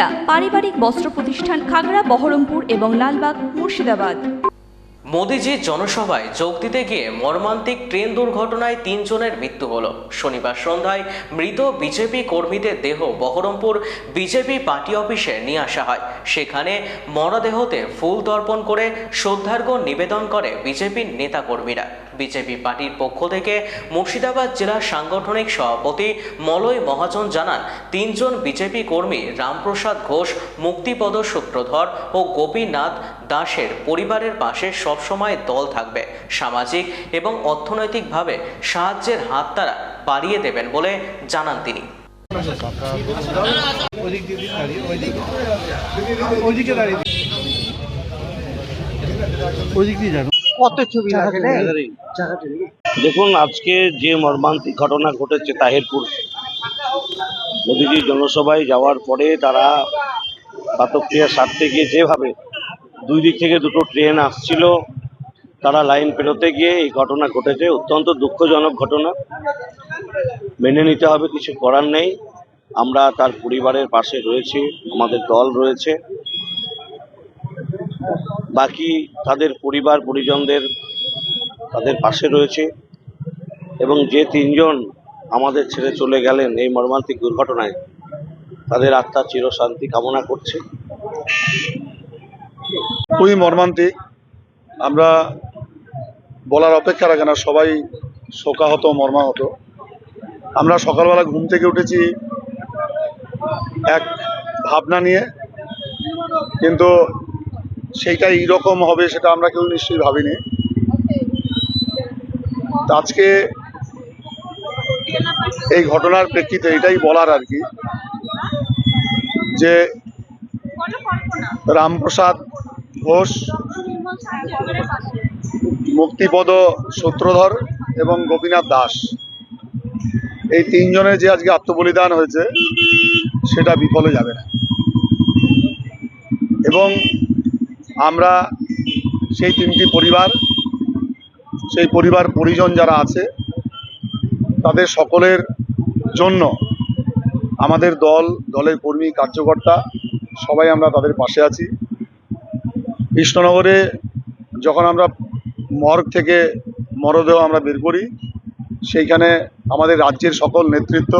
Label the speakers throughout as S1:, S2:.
S1: সুনিতা পারিবারিক বস্ত্র প্রতিষ্ঠান খাগড়া, বহরমপুর এবং লালবাগ, মুর্শিদাবাদ।
S2: মোদিজির জনসভায় যোগ দিতে গিয়ে মর্মান্তিক ট্রেন দুর্ঘটনায় তিনজনের মৃত্যু হল। শনিবার সন্ধ্যায় মৃত বিজেপি কর্মীদের দেহ বহরমপুর বিজেপি পার্টি অফিসে নিয়ে আসা হয়। সেখানে মরদেহতে ফুল তর্পণ করে শ্রদ্ধার্ঘ নিবেদন করে বিজেপির নেতাকর্মীরা। বিজেপি পার্টির পক্ষ থেকে মুর্শিদাবাদ জেলা সাংগঠনিক সভাপতি মলয় মহাজন জানান, তিনজন বিজেপি কর্মী রামপ্রসাদ ঘোষ, মুক্তিপদ সূত্রধর ও গোপীনাথ দাসের পরিবারের পাশে সবসময় দল থাকবে। সামাজিক এবং অর্থনৈতিকভাবে সাহায্যের হাত তারা বাড়িয়ে দেবেন বলে জানান তিনি।
S3: ওইদিক দাঁড়িয়ে। ওইদিকে দিয়ে কত ছবি
S4: দেখুন আজকে যে মর্মান্তিক ঘটনা ঘটেছে তাহিরপুর মোদিজির জনসভায় যাওয়ার পরে তারা প্রাতক্রিয়া সারতে গিয়ে যেভাবে দুই দিক থেকে দুটো ট্রেন আসছিল তারা লাইন পেরোতে গিয়ে এই ঘটনা ঘটেছে। অত্যন্ত দুঃখজনক ঘটনা। মেনে নিতে হবে কিছু করার নেই। আমরা তার পরিবারের পাশে রয়েছি আমাদের দল রয়েছে। বাকি তাদের পরিবার, পরিজনদের তাদের পাশে রয়েছে এবং যে তিনজন আমাদের ছেড়ে চলে গেলেন এই মর্মান্তিক দুর্ঘটনায়, তাদের আত্মার চিরশান্তি কামনা করছে।
S3: খুবই মর্মান্তিক। আমরা বলার অপেক্ষা রাখে না, সবাই শোকাহত, মর্মাহত। আমরা সকালবেলা ঘুম থেকে উঠেছি এক ভাবনা নিয়ে, কিন্তু সেইটা এইরকম হবে সেটা আমরা কেউ নিশ্চয়ই ভাবিনি। আজকে এই ঘটনার প্রেক্ষিতে এটাই বলার আর কি, যে রামপ্রসাদ ঘোষ, মুক্তিপদ সূত্রধর এবং গোপীনাথ দাস। এই তিনজনের যে আজকে আত্মবলিদান হয়েছে, সেটা বিফলে যাবে না। এবং আমরা সেই তিনটি পরিবার, সেই পরিবার পরিজন যারা আছে, তাদের সকলের জন্য আমাদের দল, দলের কর্মী, কার্যকর্তা, সবাই আমরা তাদের পাশে আছি। কৃষ্ণনগরে যখন আমরা মর্গ থেকে মরদেহ আমরা বের করি, সেইখানে আমাদের রাজ্যের সকল নেতৃত্ব,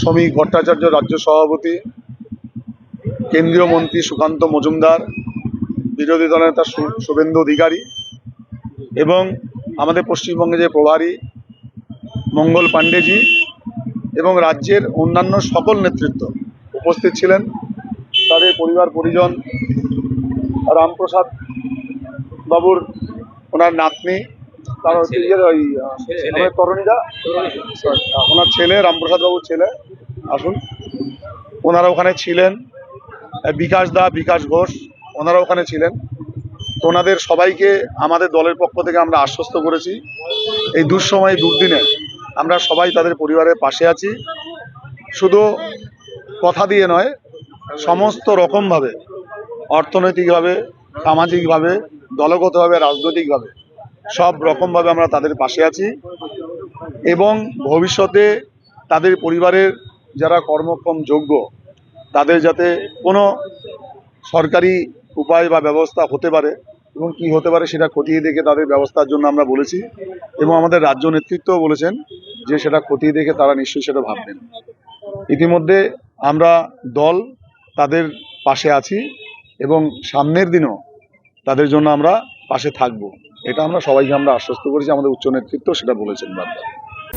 S3: শ্রমিক, ভট্টাচার্য, রাজ্য সভাপতি কেন্দ্রীয় মন্ত্রী সুকান্ত মজুমদার বিরোধী দলনেতা শুভেন্দু অধিকারী এবং আমাদের পশ্চিমবঙ্গে যে প্রভারী মঙ্গল পাণ্ডেজি এবং রাজ্যের অন্যান্য সকল নেতৃত্ব উপস্থিত ছিলেন। তাদের পরিবার পরিজন রামপ্রসাদ বাবুর ওনার নাতনি তার হচ্ছে ওই আমাদের তরুণীরা। ওনার ছেলে রামপ্রসাদ বাবুর ছেলে আসুন। ওনারা ওখানে ছিলেন। বিকাশ দা, বিকাশ ঘোষ ওনারা ওখানে ছিলেন। তো ওনাদের সবাইকে আমাদের দলের পক্ষ থেকে আমরা আশ্বস্ত করেছি। এই দুঃসময়, দুর্দিনে আমরা সবাই তাদের পরিবারের পাশে আছি। শুধু কথা দিয়ে নয়, সমস্ত রকমভাবে, অর্থনৈতিকভাবে, সামাজিকভাবে, দলগতভাবে, রাজনৈতিকভাবে, সব রকমভাবে আমরা তাদের পাশে আছি এবং ভবিষ্যতে তাদের পরিবারের যারা কর্মক্ষম যোগ্য তাদের যাতে কোনো সরকারি উপায় বা ব্যবস্থা হতে পারে এবং কি হতে পারে সেটা খতিয়ে দেখে তাদের ব্যবস্থার জন্য আমরা বলেছি এবং আমাদের রাজ্য নেতৃত্বও বলেছেন যে সেটা খতিয়ে দেখে তারা নিশ্চয়ই সেটা ভাববেন। ইতিমধ্যে আমরা দল তাদের পাশে আছি এবং সামনের দিনও তাদের জন্য আমরা পাশে থাকব। এটা আমরা সবাইকে আমরা আশ্বস্ত করেছি, আমাদের উচ্চ নেতৃত্ব সেটা বলেছেন বারবার